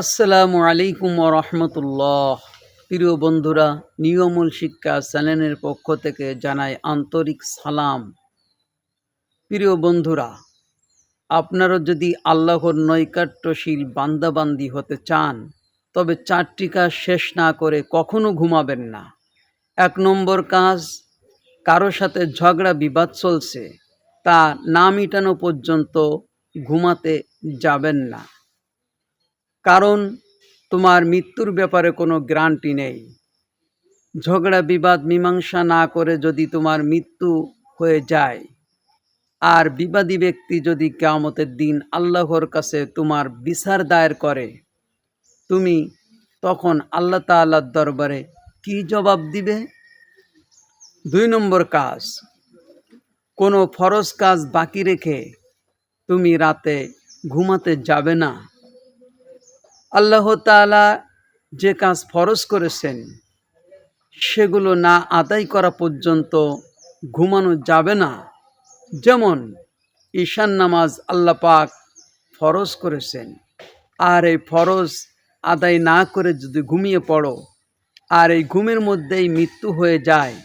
আসসালামু আলাইকুম রহমতুল্লাহ। প্রিয় বন্ধুরা, নিয়মুল শিক্ষা চ্যানেলের পক্ষ থেকে জানাই আন্তরিক সালাম। প্রিয় বন্ধুরা, আপনারা যদি আল্লাহর নৈকাট্যশীল বান্দাবান্দি হতে চান, তবে চারটি কাজ শেষ না করে কখনো ঘুমাবেন না। এক নম্বর কাজ, কারও সাথে ঝগড়া বিবাদ চলছে, তা না মিটানো পর্যন্ত ঘুমাতে যাবেন না। কারণ তোমার মৃত্যুর ব্যাপারে কোনো গ্যারান্টি নেই। ঝগড়া, বিবাদ, মীমাংসা না করে যদি তোমার মৃত্যু হয়ে যায়, আর বিবাদী ব্যক্তি যদি কেয়ামতের দিন আল্লাহর কাছে তোমার বিচার দায়ের করে, তুমি তখন আল্লাহ তাআলার দরবারে কি জবাব দিবে? দুই নম্বর কাজ, কোনো ফরজ কাজ বাকি রেখে তুমি রাতে ঘুমাতে যাবে না। আল্লাহ তাআলা যে কাজ ফরজ করেছেন, সেগুলো না আদায় করা পর্যন্ত ঘুমানো যাবে না। যেমন ঈশান নামাজ আল্লাহ পাক ফরজ করেছেন, আর এই ফরজ আদায় না করে যদি ঘুমিয়ে পড়ো, আর এই ঘুমের মধ্যেই মৃত্যু হয়ে যায়,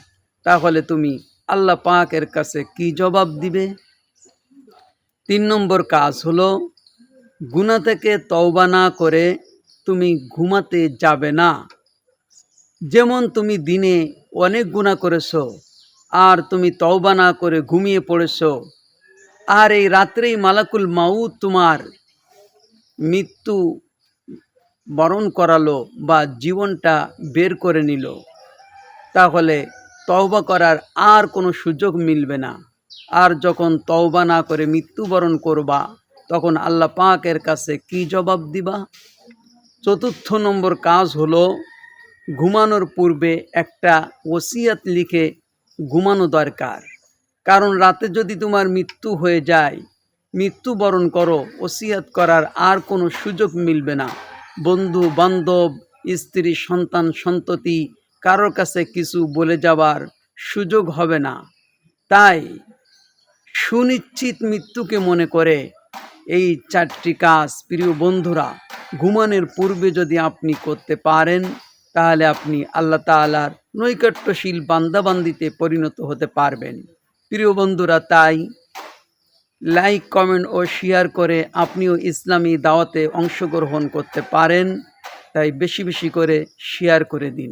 তাহলে তুমি আল্লাহ পাকের কাছে কি জবাব দিবে? তিন নম্বর কাজ হলো গুণা থেকে তওবা না করে তুমি ঘুমাতে যাবে না। যেমন তুমি দিনে অনেক গুণা করেছ, আর তুমি তওবা না করে ঘুমিয়ে পড়েছো। আর এই রাত্রেই মালাকুল মাউত তোমার মৃত্যু বরণ করালো বা জীবনটা বের করে নিল। তাহলে তওবা করার আর কোনো সুযোগ মিলবে না। আর যখন তওবা না করে মৃত্যুবরণ করবা তখন আল্লাহ পাকের কাছে কি জবাব দিবা? চতুর্থ নম্বর কাজ হলো, ঘুমানোর পূর্বে একটা ওসিয়াত লিখে ঘুমানো দরকার। কারণ রাতে যদি তোমার মৃত্যু হয়ে যায়, মৃত্যুবরণ করো, ওসিয়াত করার আর কোনো সুযোগ মিলবে না। বন্ধু, বান্ধব, স্ত্রী, সন্তান, সন্ততি কারোর কাছে কিছু বলে যাবার সুযোগ হবে না। তাই সুনিশ্চিত মৃত্যুকে মনে করে এই চারটি কাজ, প্রিয় বন্ধুরা, ঘুমানোর পূর্বে যদি আপনি করতে পারেন, তাহলে আপনি আল্লাহ তাআলার নৈকট্যশীল বান্দাবান্দিতে পরিণত হতে পারবেন। প্রিয় বন্ধুরা, তাই লাইক, কমেন্ট ও শেয়ার করে আপনিও ইসলামী দাওয়াতে অংশগ্রহণ করতে পারেন। তাই বেশি বেশি করে শেয়ার করে দিন।